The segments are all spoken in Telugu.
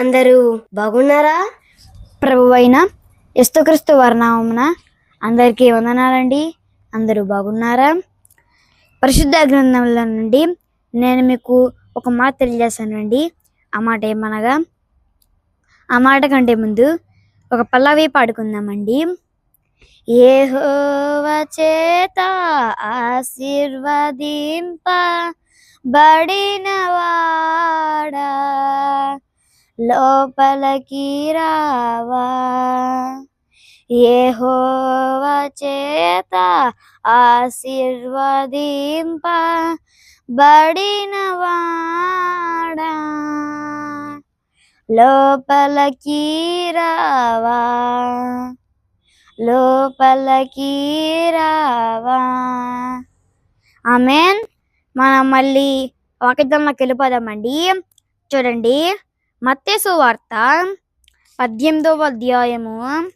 అందరూ బాగున్నారా? ప్రభు అయిన యస్తుక్రీస్తు వర్ణామున అందరికీ వందనాలండి. అందరూ బాగున్నారా? పరిశుద్ధ గ్రంథంలో నుండి నేను మీకు ఒక మాట తెలియజేశానండి ఆ మాట ఏమనగా ఆ మాట కంటే ముందు ఒక పల్లవి పాడుకుందామండి. ఏహోవ చేత ఆశీర్వదింప బడినవాడా లోపలికి రావా? యెహోవ చేత ఆశీర్వదింప బడినవాడా లోపలికి రావా? లోపలికి రావా? ఆమెన్. మనం మళ్ళీ వాకిద్దంలోకి వెళ్ళిపోదామండి. చూడండి. మత్తేసు వార్త పద్దెనిమిదవ అధ్యాయము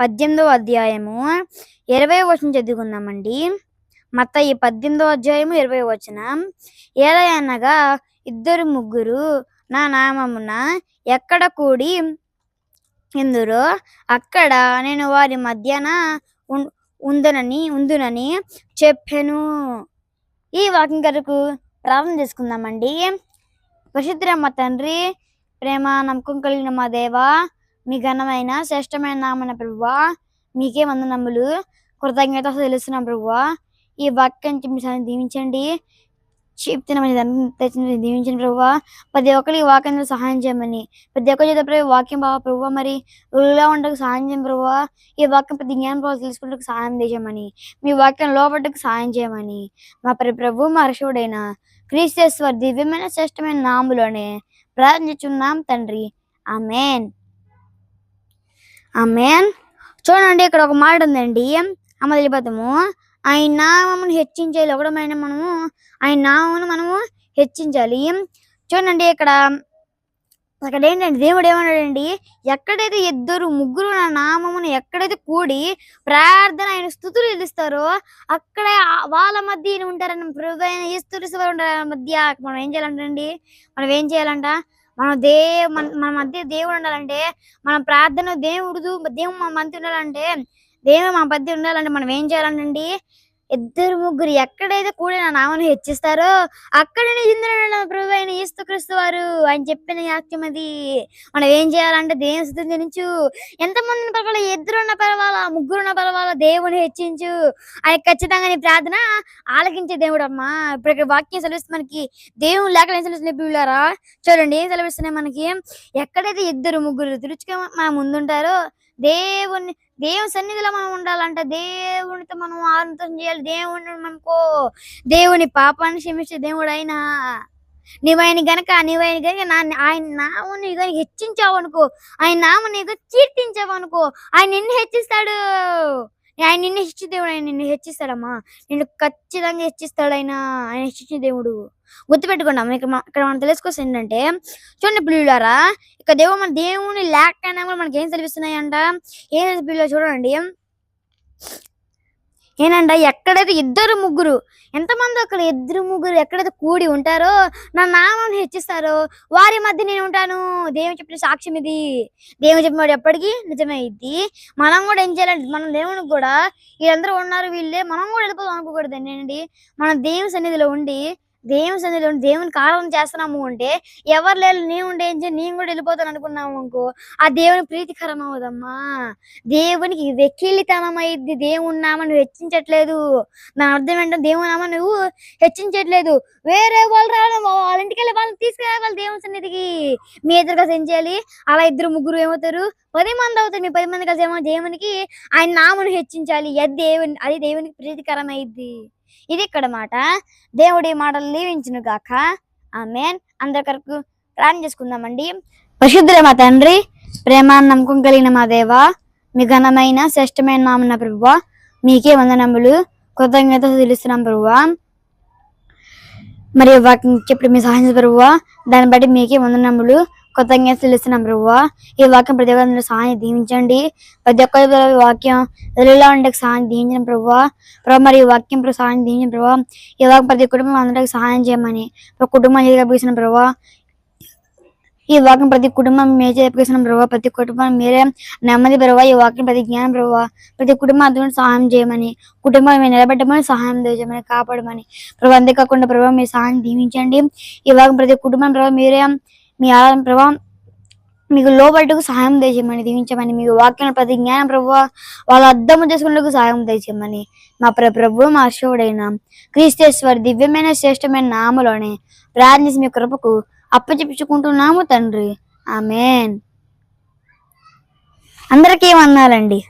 పద్దెనిమిదవ అధ్యాయము ఇరవై వచనం చదువుకుందామండి. మత్త ఈ పద్దెనిమిదవ అధ్యాయము ఇరవై వచనం. ఎలా అనగా ఇద్దరు ముగ్గురు నా నామమున ఎక్కడ కూడి ఎందురో అక్కడ నేను వారి మధ్యన ఉం- ఉందనని ఉందునని చెప్పాను. ఈ వాకింగ్ కొరకు ప్రార్థన చేసుకుందామండి. పరిశుద్ధ మా తండ్రి ప్రేమ నమ్మకం కలిగిన మా దేవా మీ ఘనమైన శ్రేష్టమైన నామన ప్రభువా మీకే వందనములు. కృతజ్ఞత తెలుస్తున్నాం ప్రభువా. ఈ వాక్యం మీ దీవించండి. చెప్తున్నామని దీవించండి ప్రభువా. ప్రతి ఒక్కరికి వాక్యంలో సహాయం చేయమని. ప్రతి ఒక్కరి చేత ప్రభు వాక్యం బాబా ప్రభువా మరి. ఊళ్ళో ఉండకు సహాయం చేయం ప్రభువా. ఈ వాక్యం ప్రతి జ్ఞానం ప్రభావం తెలుసుకుంటూ సహాయం చేయమని. మీ వాక్యం లోపట్టుకు సహాయం చేయమని. మా పరి ప్రభు మా రక్షకుడైన క్రీస్తేశ్వర్ దివ్యమైన శ్రేష్టమైన నాములోనే ప్రార్థించున్నాం తండ్రి. ఆమెన్. ఆమెన్. చూడండి ఇక్కడ ఒక మాట ఉందండి. అమలిపదము. ఆయన నామమును హెచ్చించాలి ఒకటమైన మనము ఆయన నామమును మనము హెచ్చించాలి. చూడండి ఇక్కడ అక్కడ ఏంటంటే దేవుడు ఏమన్నాడండి ఎక్కడైతే ఇద్దరు ముగ్గురు నా నామమును ఎక్కడైతే కూడి ప్రార్థన ఆయన స్థుతులు ఇస్తారో అక్కడే వాళ్ళ మధ్య ఈయన ఉంటారని ప్రభు అయిన ఉంటారు మధ్య. మనం ఏం చేయాలంటండి? మనం ఏం చేయాలంట? మనం దే మన మన మధ్య దేవుడు ఉండాలంటే మన ప్రార్థన దేవుడు దేవుడు మన మధ్య ఉండాలంటే దేవుడు మన మధ్య ఉండాలంటే మనం ఏం చేయాలంటండి? ఇద్దరు ముగ్గురు ఎక్కడైతే కూడా నా నామను హెచ్చిస్తారో అక్కడనే ఇంద్రుడు ప్రభు అయిన యేసుక్రీస్తు వారు ఆయన చెప్పిన వాక్యం అది. మనం ఏం చేయాలంటే దేవుని స్థుతి చెల్లించు ఎంతమందిని పర్వాలా ఇద్దరున్న పర్వాలా ముగ్గురున్న పర్వాలా దేవుని హెచ్చించు. ఆయన ఖచ్చితంగా నీ ప్రార్థన ఆలకించే దేవుడు అమ్మా ఇప్పుడు ఇక్కడ వాక్యం సెలవిస్తుంది మనకి. దేవుని లేక ఏం సెలవిస్తున్నాయి పిల్లారా చూడండి ఏం సెలవిస్తున్నాయి మనకి? ఎక్కడైతే ఇద్దరు ముగ్గురు తుడుచుగా మన ముందుంటారో దేవుని దేవుని సన్నిధిలో మనం ఉండాలంట దేవునితో మనం ఆనందం చేయాలి. దేవుని మనకో దేవుని పాపాన్ని క్షమించే దేవుడు అయినా నీవైన గనక నీవైన గనక నా ఆయన నామని గనక హెచ్చించావు అనుకో ఆయన నామని గనక కీర్తించావు అనుకో ఆయన నిన్ను హెచ్చిస్తాడు. ఆయన నిన్ను హెచ్చి దేవుడు ఆయన నిన్ను హెచ్చిస్తాడమ్మా. నిన్ను ఖచ్చితంగా హెచ్చిస్తాడు ఆయన ఆయన హెచ్చించే దేవుడు. గుర్తుపెట్టుకున్నాం ఇక్కడ ఇక్కడ మనం తెలుసుకోవాల్సి ఏంటంటే చూడండి పిల్లలారా ఇక దేవుడు మన దేవుని లేకపోయినా కూడా మనకి ఏం తెలిపిస్తున్నాయంట ఏం పిల్లలు చూడండి. ఏనంట ఎక్కడైతే ఇద్దరు ముగ్గురు ఎంతమంది అక్కడ ఇద్దరు ముగ్గురు ఎక్కడైతే కూడి ఉంటారో నా నామం హెచ్చిస్తారో వారి మధ్య నేను ఉంటాను. దేవుని చెప్పిన సాక్ష్యం ఇది. దేవుని చెప్పినవాడు ఎప్పటికీ నిజమే ఇది. మనం కూడా ఏం చేయాలంటే మనం దేవునికి కూడా వీళ్ళందరూ ఉన్నారు వీళ్ళే మనం కూడా వెళ్ళిపోదాం అనుకోకూడదు ఏంటండి మన దేవుని సన్నిధిలో ఉండి దేవుని సన్నిధిలో దేవుని దేవునికి చేస్తున్నాము అంటే ఎవరు లేరు నేను ఉండే నేను కూడా వెళ్ళిపోతాను అనుకున్నాము అనుకో ఆ దేవుని ప్రీతికరం అవదమ్మా దేవునికి వెక్కిలితనం అయింది దేవుని నామ నువ్వు హెచ్చించట్లేదు. నా అర్థం ఏంటంటే దేవుని నామ నువ్వు హెచ్చించట్లేదు. వేరే వాళ్ళు రావడం వాళ్ళ ఇంటికి వెళ్ళి వాళ్ళని తీసుకురావాలి దేవుని సన్నిధికి. మీ ఇద్దరు కలిసి ఏం చేయాలి. అలా ఇద్దరు ముగ్గురు ఏమవుతారు? పది మంది అవుతుంది మీ పది మంది కలిసి ఏమో దేవునికి ఆయన నామను హెచ్చించాలి. అది దేవుని అది దేవునికి ప్రీతికరమైంది ఇది ఇక్కడ మాట. దేవుడి మాటలు దీవించును గాక. ఆమె అందరి కొరకు ప్రార్థన చేసుకుందామండి. పరిశుద్ధుల మా తండ్రి ప్రేమ నమ్మకం కలిగిన మా దేవ మీ ఘనమైన శ్రేష్టమైన నామన్న ప్రభువ మీకే వందనములు. కృతజ్ఞత తెలుస్తున్నాం ప్రభువా. మరి వాక్యం ఇప్పుడు మీ సహాయం ప్రభువా దాన్ని బట్టి మీకే వందనములు కృతజ్ఞత తెలుస్తున్నాం ప్రభువా. ఈ వాక్యం ప్రతి ఒక్కరు సహాయం దీవించండి. ప్రతి ఒక్క వాక్యం ఎదురులా ఉండే సహాయం దీవించండి ప్రభువ. ప్రభు మరి ఈ వాక్యం సహాయం దీవించండి ప్రభావ. ఈ వాక్యం ప్రతి కుటుంబం అందరికి సహాయం చేయమని ప్రతి కుటుంబం ఎదురుగా ప్రభావ. ఈ వాక్యం ప్రతి కుటుంబం మీరే చెప్పేసిన ప్రభావ ప్రతి కుటుంబం మీరే నెమ్మది ప్రభావ ఈ వాక్యం ప్రతి జ్ఞానం ప్రభావ ప్రతి కుటుంబం అర్థం సహాయం చేయమని కుటుంబం మీరు నిలబెట్టమని సహాయం చేయమని కాపాడమని. ప్రభావ అంతేకాకుండా ప్రభావ మీ సహాయం దీవించండి. ఈ వాక్యం ప్రతి కుటుంబం ప్రభావ మీరే మీ ఆరాధన ప్రభావం మీకు లోబట్టుకు సహాయం దయచేయమని దీవించమని. మీకు వాక్యం ప్రతి జ్ఞానం ప్రభు వాళ్ళ అర్థం చేసుకునేందుకు సహాయం దయచేయమని. మా ప్ర ప్రభు మా అశోడైన క్రీస్తేశ్వర్ దివ్యమైన శ్రేష్టమైన నామలోనే ప్రార్థించి మీ కృపకు అప్పచెప్పించుకుంటున్నాము తండ్రి. ఆమెన్. అందరికీ వందాలండి.